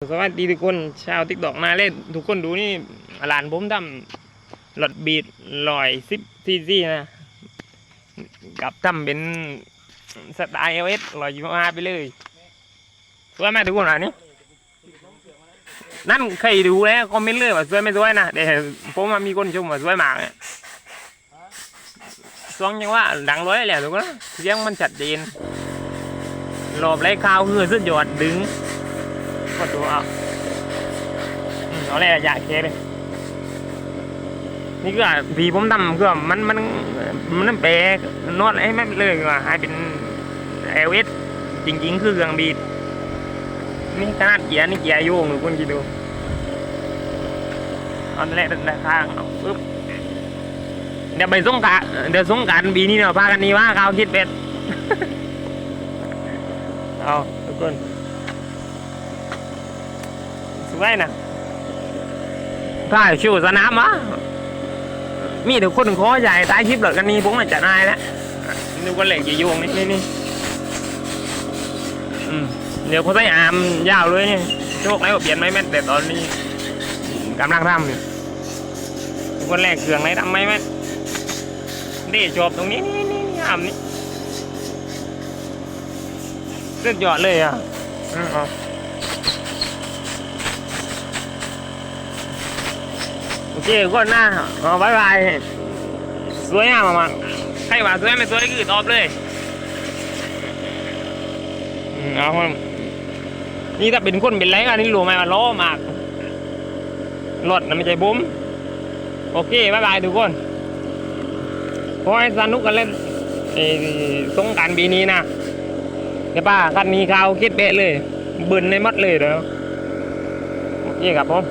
สวัสดีทุกคนชาวติ๊กดอกมาเล่น ทุกคนดูนี่หลานผมทำหลอดบีดลอยซิปซีซีนะกับทำเป็นสไตล์เอเอสลอยยี่ห้าไปเลยสวยไหมทุกคนอะนี่นั่นเคยดูแล้วคอมเมนต์เลยว่าสวยไม่สวยนะเดี๋ยวผมว่ามีคนชมว่าสวยมากเนี่ยสองยังว่าดังร้อยแหละทุกคนเสียงมันชัดเจนรอบไรข้าวคือสุดยอดดึง ก็ดูเอาอืมเอาเลยอะยากเคเลยนี่ก็ผีผมทำคือมันมันมันแปลนวดให้มันเลยว่าให้เป็นเอลเอสจริงๆ คือเครื่องบีดนี่ขนาดเกียร์นี่เกียร์โยงหรือคุณคิดดูเอาแรกด้านข้างเอาปึ๊บเดี๋ยวไปส่งกรารเดี๋ยวส่งกรารบีนี่เนาะพากันนี่ว่าเขาคิดเป็ดเอาทุกคน สวยนะถ่ายชูสนามวะมีแต่คนขอใหญ่ตายคลิปเหลือกันนี้ผมอาจจะนายแล้วดูกันเหล็กกี่โยงนี่นี่นี่เดี๋ยวเขาใส่อามยาวเลยนี่โชคแล้วเปลี่ยนไหมแม่แต่ตอนนี้กำลังทำอยู่ดูกันแรกเครื่องไหนทำไหมแม่ดีชอบตรงนี้นี่นี่นี่อามนี่สุดยอดเลยอะอือา โอเคก็หน้าอ๋อบายบายสวยงามมากๆใครว่าสวยไม่สวยคือตอบเลยเอาครับนี่ถ้าเป็นคนเป็นไรกันนี่รู้ไหมว่าล้อมากรถนะไม่ใช่บุ้มโอเคบายบายทุกคนขอให้สนุกกันเล่นเอ่อสงการปีนี้นะเดี๋ยวป้าคันนี้เขาคิดเบะเลย บึนในมัดเลยเดี๋ยวโอเคครับผม